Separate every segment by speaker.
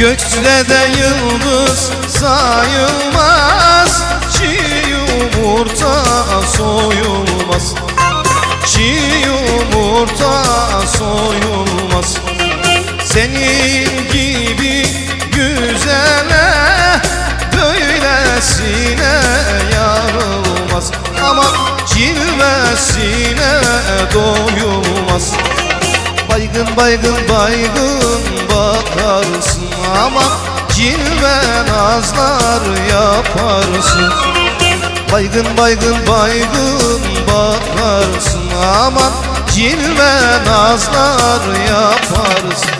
Speaker 1: Gökte de yıldız sayılmaz Çiğ yumurta soyulmaz. Çiğ yumurta soyulmaz. Senin gibi güzele Böylesine yarılmaz. Ama cilvesine doyulmaz Baygın baygın baygın bakarsın ama cilve nazlar yaparsın. Baygın baygın baygın bakarsın ama cilve nazlar yaparsın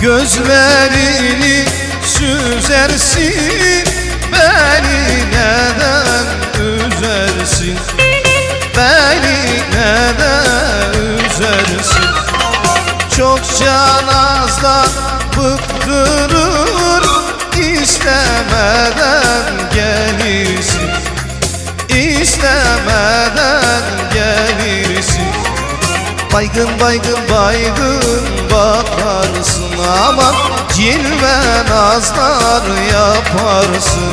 Speaker 1: Gözlerini süzersin Beni neden üzersin? Beni neden üzersin? Çokça nazla bıktırır istemeden gelirsin. İstemeden gelirsin. Baygın baygın baygın bakarsın ama cilve nazlar yaparsın.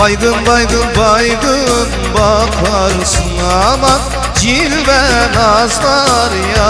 Speaker 1: Baygın baygın baygın bakarsın. Ama cilve nazlar yaparsın